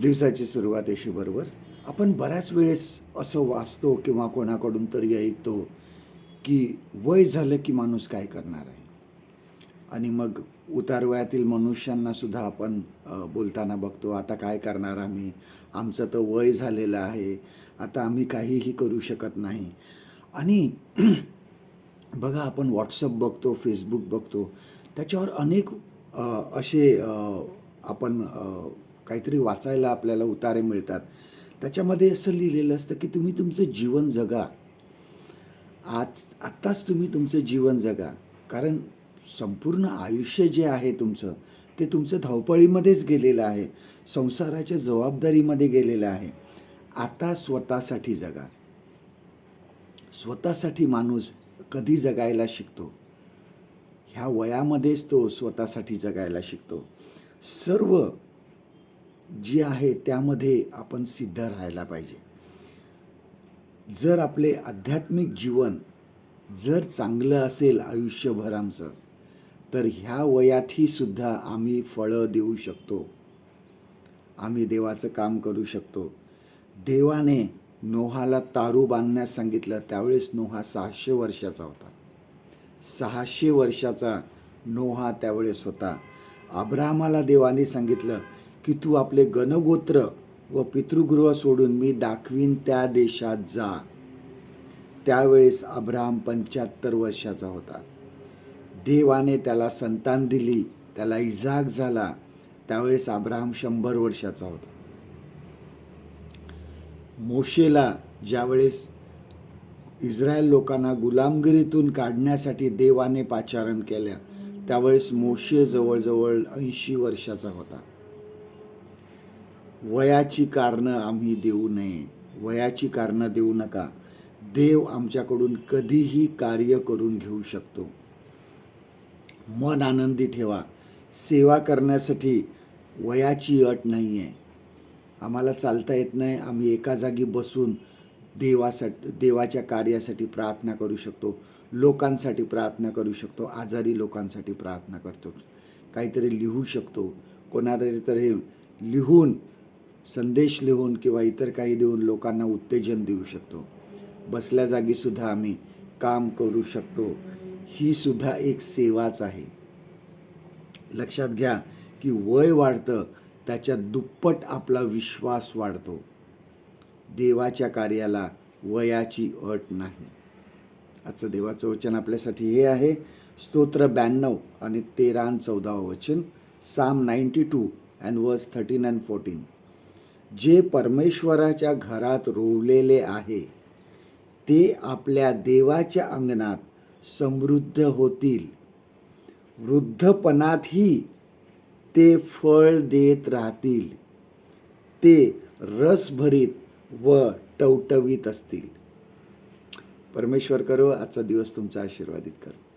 दिवसाची सुरुवातीशी बरोबर आपण बऱ्याच वेळेस असं वाचतो किंवा कोणाकडून तरी ऐकतो की वय झालं की माणूस काय करणार आहे. आणि मग उतार वयातील मनुष्यांना सुद्धा आपण बोलताना बघतो आता काय करणार आम्ही? आमचं तर वय झालेलं आहे. आता आम्ही काहीही करू शकत नाही. आणि बघा आपण व्हॉट्सअप बघतो फेसबुक बघतो. त्याच्यावर अनेक असे आपण काहीतरी वाचायला आपल्याला उतारे मिळतात. त्याच्यामध्ये असं लिहिलेलं असतं की तुम्ही तुमचं जीवन जगा. आज आत्ताच तुम्ही तुमचं जीवन जगा. कारण संपूर्ण आयुष्य जे आहे तुमचं ते तुमचं धावपळीमध्येच गेलेलं आहे. संसाराच्या जबाबदारीमध्ये गेलेलं आहे. आता स्वतःसाठी जगा. स्वतःसाठी माणूस कधी जगायला शिकतो? ह्या वयामध्येच तो स्वतःसाठी जगायला शिकतो. सर्व जी आहे त्यामध्ये आपण सिद्ध राहायला पाहिजे. जर आपले आध्यात्मिक जीवन जर चांगलं असेल आयुष्यभर आमचं तर ह्या वयातही सुद्धा आम्ही फळं देऊ शकतो. आम्ही देवाचं काम करू शकतो. देवाने नोहाला तारू बांधण्यास सांगितलं त्यावेळेस नोहा सहाशे वर्षाचा होता. सहाशे वर्षाचा नोहा त्यावेळेस होता. आब्रामाला देवाने सांगितलं की तू आपले गणगोत्र व पितृगृह सोडून मी दाखवीन त्या देशात जा. त्यावेळेस अब्राहम पंच्याहत्तर वर्षाचा होता. देवाने त्याला संतान दिली त्याला इजाक झाला. त्यावेळेस अब्राहम शंभर वर्षाचा होता. मोशेला ज्यावेळेस इस्रायल लोकांना गुलामगिरीतून काढण्यासाठी देवाने पाचारण केल्या त्यावेळेस मोशे जवळजवळ ऐंशी वर्षाचा होता. वयाची कारणं आम्ही देऊ नये. वयाची कारणं देऊ नका. देव आमच्याकडून कधीही कार्य करून घेऊ शकतो. मन आनंदी ठेवा. सेवा करण्यासाठी वयाची अट नाही आहे आम्हाला चालता येत नाही. आम्ही एका जागी बसून देवासाठी देवाच्या कार्यासाठी प्रार्थना करू शकतो. लोकांसाठी प्रार्थना करू शकतो. आजारी लोकांसाठी प्रार्थना करतो. काहीतरी लिहू शकतो. कोणातरी तरी लिहून संदेश लिहून किंवा इतर काही देऊन लोकांना उत्तेजन देऊ शकतो. बसल्या जागीसुद्धा आम्ही काम करू शकतो. ही सुद्धा एक सेवाच आहे. लक्षात घ्या की वय वाढतं त्याच्या दुप्पट आपला विश्वास वाढतो. देवाच्या कार्याला वयाची अट नाही. आजचं देवाचं वचन आपल्यासाठी हे आहे. स्तोत्र ब्याण्णव आणि तेरा आणि चौदावं वचन psalm ninety two and verse thirteen and fourteen. जे परमेश्वराच्या घरात रोवलेले आहे ते आपल्या देवाच्या अंगणात समृद्ध होतील. वृद्धपणातही ते फळ देत राहतील. ते रसभरीत व टवटवीत असतील. परमेश्वर करो आजचा दिवस तुमचा आशीर्वादित करो.